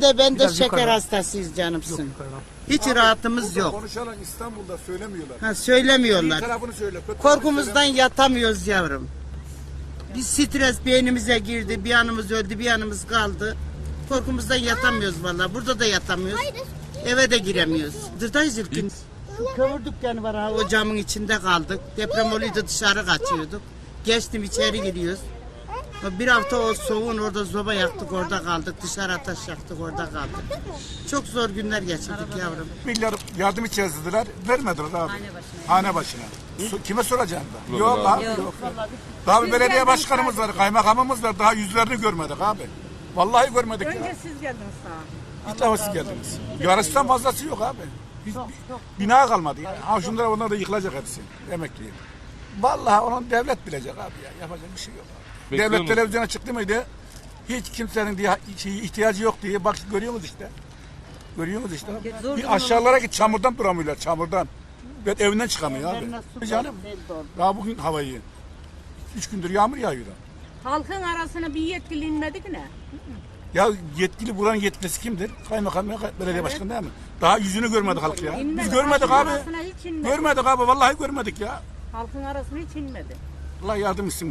De ben de Biraz şeker yukarı. hastasıyız canımsın. Hiç rahatımız yok. Konuşarak İstanbul'da söylemiyorlar. Ha İyi söylemiyorlar. tarafını söyle. kötü Korkumuzdan yatamıyoruz yavrum. Bir stres beynimize girdi, bir yanımız öldü, bir yanımız kaldı. Korkumuzdan yatamıyoruz vallahi. Burada da yatamıyoruz. Eve de giremiyoruz. Dırdayız ilk gün. Şu Kömür dükkanı var ha, o camın içinde kaldık. Deprem oluyordu dışarı kaçıyorduk. Geçtim içeri giriyoruz. Bir hafta o soğuğun orada zoba yaktık orada kaldık. Dışarı ateş yaktık orada kaldık. Çok zor günler geçirdik yavrum. Milyar yardım içerisindediler. Vermediler abi. Hane başına. So- Kime soracağım da? Yok abi yok. Daha bir belediye başkanımız var, kaymakamımız var. Daha yüzlerini görmedik abi. Vallahi görmedik ya. Önce siz geldiniz sağa. Defa siz geldiniz. Yarısından fazlası yok abi. Hiç, bina kalmadı ya. Ha şunlar onlar da yıkılacak hepsi. Emekli. Vallahi onun devlet bilecek abi ya. Yapacak bir şey yok abi. Bekliyor devlet musun? televizyona çıktı mıydı? Hiç kimsenin diye şey, ihtiyacı yok diye. Bak görüyor musunuz işte? Görüyor musunuz işte? Bir aşağılara git çamurdan duramıyorlar çamurdan. Ben evinden çıkamıyor abi. Canım. Daha bugün havayı. Üç gündür yağmur yağıyor. Halkın arasına bir yetkili inmedi ki ne? Ya yetkili buranın yetkilisi kimdir? Kaymakam ya belediye başkanı değil mi? Daha yüzünü görmedik halk ya. İnmedi. Biz görmedik Halkın abi. arasına hiç inmedi. Görmedik abi vallahi görmedik ya. Halkın arasına hiç inmedi. Allah yardım etsin